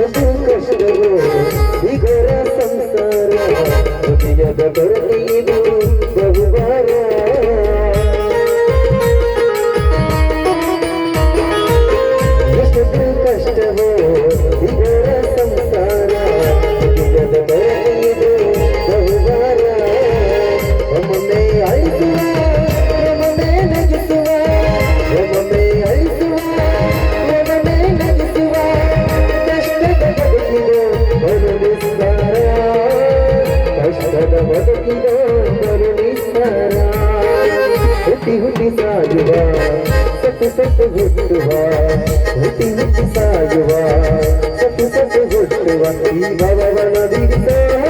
ಕಷ್ಟವು ಕಷ್ಟವು ಬಿಗರ ಸಂಸಾರ ಹೃದಯದ ಕೊರತೆ ಇದು ಬಹುಬಾರ ಕಷ್ಟವು ಕಷ್ಟವು ಬಿಗರ ಸಂಸಾರ. हुटी हुटी साजुआ सत सत गुटवा हुटी हुटी साजुआ सत सत गुटवा ई बाबा नदी सा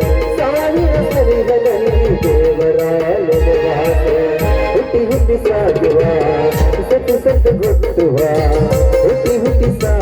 ಹುಟ್ಟಿ ಹುಟ್ಟಿ ಸಾಗುವ ಸತ್ತು ಸತ್ತು ಗೊತ್ತುವ ಹುಟ್ಟಿ ಹುಟ್ಟಿ ಸಾಗುವ